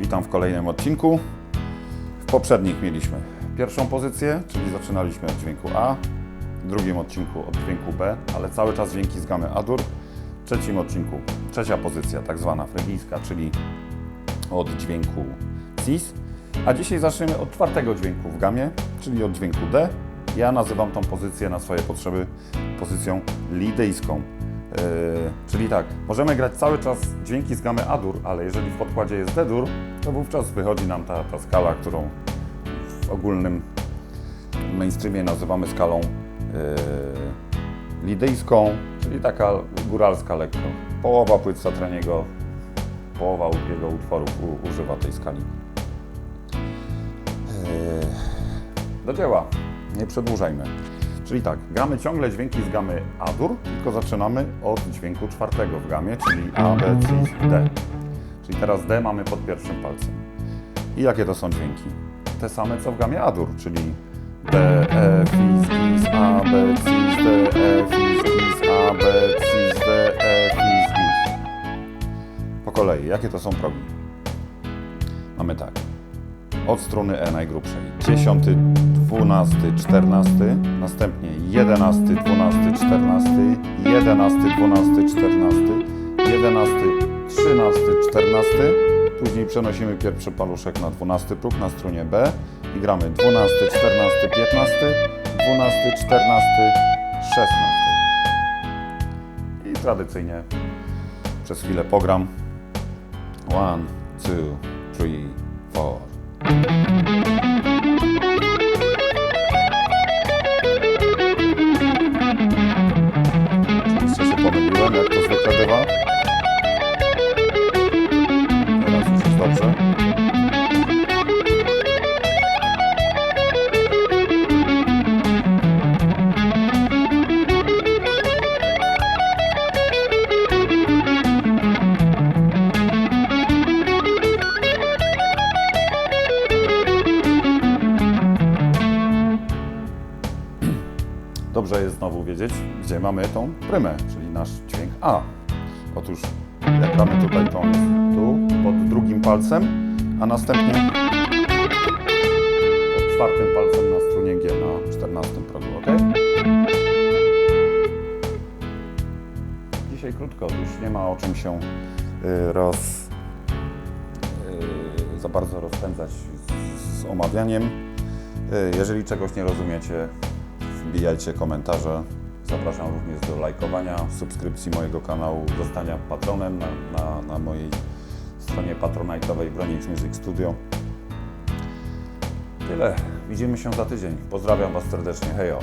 witam w kolejnym odcinku. W poprzednich mieliśmy pierwszą pozycję, czyli zaczynaliśmy od dźwięku A, w drugim odcinku od dźwięku B, ale cały czas dźwięki z gamy A-dur. W trzecim odcinku trzecia pozycja, tak zwana frygijska, czyli od dźwięku Cis. A dzisiaj zaczniemy od czwartego dźwięku w gamie, czyli od dźwięku D. Ja nazywam tą pozycję na swoje potrzeby pozycją lidyjską. Yy, czyli tak, możemy grać cały czas dźwięki z gamy A-dur, ale jeżeli w podkładzie jest D-dur, to wówczas wychodzi nam ta, ta skala, którą w ogólnym mainstreamie nazywamy skalą yy, lidyjską, czyli taka góralska lekko. Połowa płyt Satraniego, połowa jego utworów u, używa tej skali. Yy, do dzieła, nie przedłużajmy. Czyli tak, gramy ciągle dźwięki z gamy A-dur, tylko zaczynamy od dźwięku czwartego w gamie, czyli A, B, C, D. Czyli teraz D mamy pod pierwszym palcem. I jakie to są dźwięki? Te same co w gamie A-dur, czyli D, E, Fi, Z, Gis, A, B, C, D, E, Fi, Z, Gis, A, B, C, D, E, Fi, Z, Gis. Po kolei, jakie to są progi? Mamy tak. Od struny E najgrubszej. 10, 12, 14, następnie 11, 12, 14, 11, 12, 14, 11, 13, 14. Później przenosimy pierwszy paluszek na 12 próg na strunie B i gramy 12, 14, 15, 12, 14, 16. I tradycyjnie przez chwilę pogram. One, two, three, four. Thank you. Dobrze jest znowu wiedzieć, gdzie mamy tą prymę, czyli nasz dźwięk A. Otóż jak gramy tutaj, jest tu, pod drugim palcem, a następnie pod czwartym palcem na strunie G na 14 progu, ok? Dzisiaj krótko, już nie ma o czym się y, roz, y, za bardzo rozpędzać z, z omawianiem. Y, Jeżeli czegoś nie rozumiecie, wbijajcie komentarze. Zapraszam również do lajkowania, subskrypcji mojego kanału, zostania patronem na, na, na mojej stronie patronite'owej Bronix Music Studio. Tyle. Widzimy się za tydzień. Pozdrawiam Was serdecznie. Hejo.